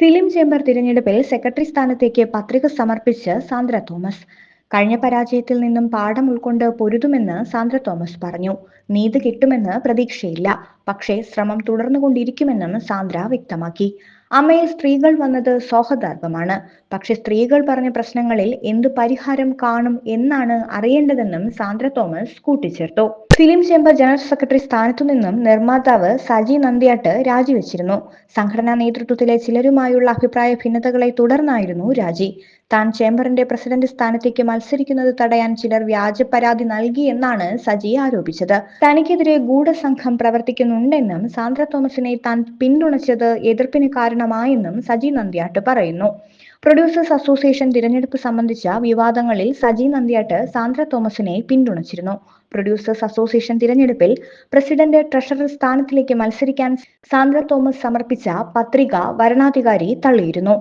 Film chamber തിരഞ്ഞെടുപ്പിൽ secretary സ്ഥാനത്തേക്ക് പത്രിക സമർപ്പിച്ച് സാന്ദ്ര തോമസ്. കഴിഞ്ഞ പരാജയത്തിൽ നിന്നും പാഠം ഉൾക്കൊണ്ട് പൊരുതുമെന്ന് സാന്ദ്ര തോമസ് പറഞ്ഞു. നീതി കിട്ടുമെന്ന് പ്രതീക്ഷയില്ല. പക്ഷേ ശ്രമം തുടർന്നുകൊണ്ടിരിക്കുമെന്നും സാന്ദ്ര വ്യക്തമാക്കി. അമ്മയിൽ സ്ത്രീകൾ വന്നത് സൗഹൃദാർഹമാണ് പക്ഷെ സ്ത്രീകൾ പറഞ്ഞ പ്രശ്നങ്ങളിൽ എന്ത് പരിഹാരം കാണും എന്നാണ് അറിയേണ്ടതെന്നും സാന്ദ്ര തോമസ് കൂട്ടിച്ചേർത്തു. ഫിലിം ചേംബർ ജനറൽ സെക്രട്ടറി സ്ഥാനത്തു നിന്നും നിർമ്മാതാവ് സജി നന്ദിയാട്ട് രാജിവെച്ചിരുന്നു. സംഘടനാ നേതൃത്വത്തിലെ ചിലരുമായുള്ള അഭിപ്രായ ഭിന്നതകളെ തുടർന്നായിരുന്നു രാജി. താൻ ചേംബറിന്റെ പ്രസിഡന്റ് സ്ഥാനത്തേക്ക് മത്സരിക്കുന്നത് തടയാൻ ചിലർ വ്യാജ പരാതി നൽകി എന്നാണ് സജി ആരോപിച്ചത്. തനിക്കെതിരെ ഗൂഢസംഘം പ്രവർത്തിക്കുന്നുണ്ടെന്നും സാന്ദ്ര തോമസിനെ താൻ പിന്തുണച്ചത് എതിർപ്പിന് കാരണമായെന്നും സജി നന്ദ്യാട്ട് പറയുന്നു. പ്രൊഡ്യൂസേഴ്സ് അസോസിയേഷൻ തിരഞ്ഞെടുപ്പ് സംബന്ധിച്ച വിവാദങ്ങളിൽ സജി നന്ദ്യാട്ട് സാന്ദ്ര തോമസിനെ പിന്തുണച്ചിരുന്നു. പ്രൊഡ്യൂസേഴ്സ് അസോസിയേഷൻ തിരഞ്ഞെടുപ്പിൽ പ്രസിഡന്റ് ട്രഷറർ സ്ഥാനത്തിലേക്ക് മത്സരിക്കാൻ സാന്ദ്ര തോമസ് സമർപ്പിച്ച പത്രിക വരണാധികാരി തള്ളിയിരുന്നു.